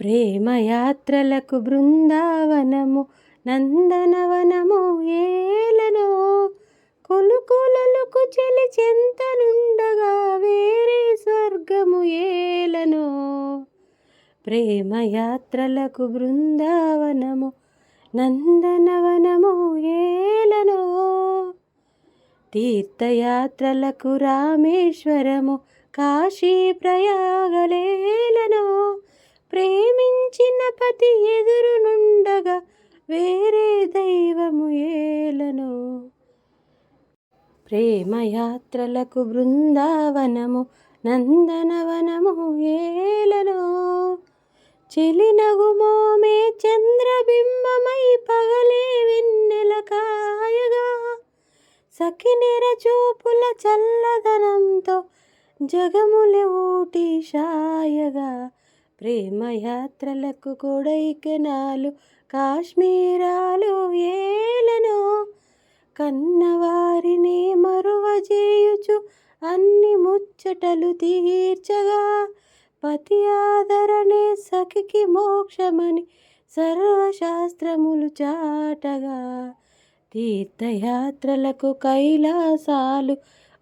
ప్రేమయాత్రలకు బృందావనము నందనవనము ఏలనో. కొలుకొలలకు చెలి చెంతనుండగా వేరే స్వర్గము ఏలనో. ప్రేమయాత్రలకు బృందావనము నందనవనము ఏలనో. తీర్థయాత్రలకు రామేశ్వరము కాశీ ప్రయాగలేలనో. ప్రేమించిన పతి ఎదురునుండగా వేరే దైవము ఏలను. ప్రేమయాత్రలకు బృందావనము నందనవనము ఏలనో. చెలినగుమోమే చంద్రబింబమై పగలే వెన్నెల కాయగా. సఖినిర చూపుల చల్లదనంతో జగములే ఊటి షాయగా. ప్రేమయాత్రలకు కొడైకెనాలు కాశ్మీరాలు ఏలనో కన్నవారిని మరువజేయుచు అన్ని ముచ్చటలు తీర్చగా పతి ఆదరణే సఖికి మోక్షమని సర్వశాస్త్రములు చాటగా తీర్థయాత్రలకు కైలాసాలు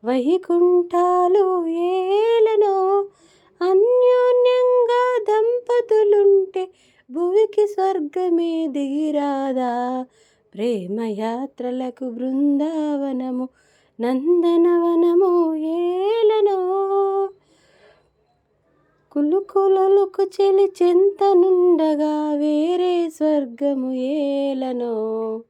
వైకుంఠాలు ఏలనో భువికి స్వర్గమే దిగిరాదా. ప్రేమయాత్రలకు బృందావనము నందనవనము ఏలనో. కులుకులలకు చెలి చెంతనుండగా వేరే స్వర్గము ఏలనో.